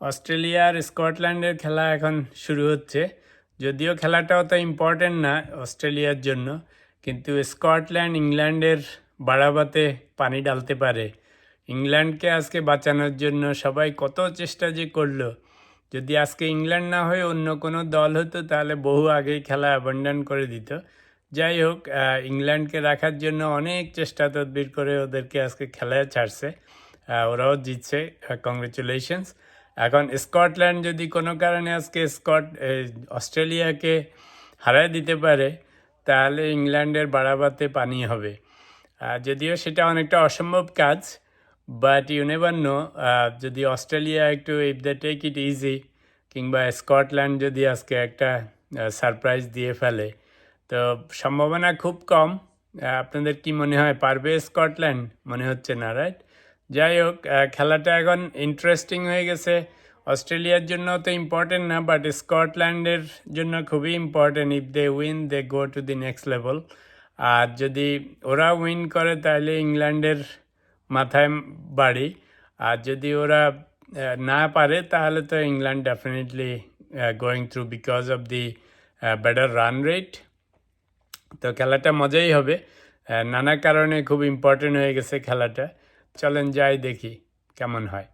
Australia আর স্কটল্যান্ডের খেলা এখন শুরু হচ্ছে। যদিও খেলাটা অত ইম্পর্টেন্ট না অস্ট্রেলিয়ার জন্য, কিন্তু স্কটল্যান্ড ইংল্যান্ডের বাড়াবাতে পানি ডালতে পারে। ইংল্যান্ডকে আজকে বাঁচানোর জন্য সবাই কত চেষ্টা যে করল। যদি আজকে ইংল্যান্ড না হয়ে অন্য কোনো দল হতো, তাহলে বহু আগেই খেলা অ্যাবান্ডান করে দিত। যাই হোক ইংল্যান্ডকে রাখার জন্য অনেক চেষ্টা তদবির করে ওদেরকে আজকে খেলায় ছাড়ছে। ওরাও জিতছে। কংগ্রেচুলেশনস এখন স্কটল্যান্ড যদি কোনো কারণে আজকে স্কট অস্ট্রেলিয়াকে হারায় দিতে পারে, তাহলে ইংল্যান্ডের বাড়াবাতে পানি হবে। যদিও সেটা অনেকটা অসম্ভব কাজ বাট ইউ নেভার নো যদি অস্ট্রেলিয়া একটু if the take it easy কিংবা স্কটল্যান্ড যদি আজকে একটা সারপ্রাইজ দিয়ে ফেলে, তো সম্ভাবনা খুব কম। আপনাদের কি মনে হয়, পারবে স্কটল্যান্ড? মনে হচ্ছে না রাইট যাই হোক খেলাটা এখন ইন্টারেস্টিং হয়ে গেছে। অস্ট্রেলিয়ার জন্য তো ইম্পর্টেন্ট না বাট স্কটল্যান্ডের জন্য খুবই important if they win they go to the next level আর যদি ওরা উইন করে, তাহলে ইংল্যান্ডের মাথায় বাড়ি। আর যদি ওরা না পারে, তাহলে তো England definitely going through because of the better run rate তো খেলাটা মজাই হবে। নানা কারণে খুব ইম্পর্টেন্ট হয়ে গেছে খেলাটা। চলেন যাই দেখি কেমন হয়।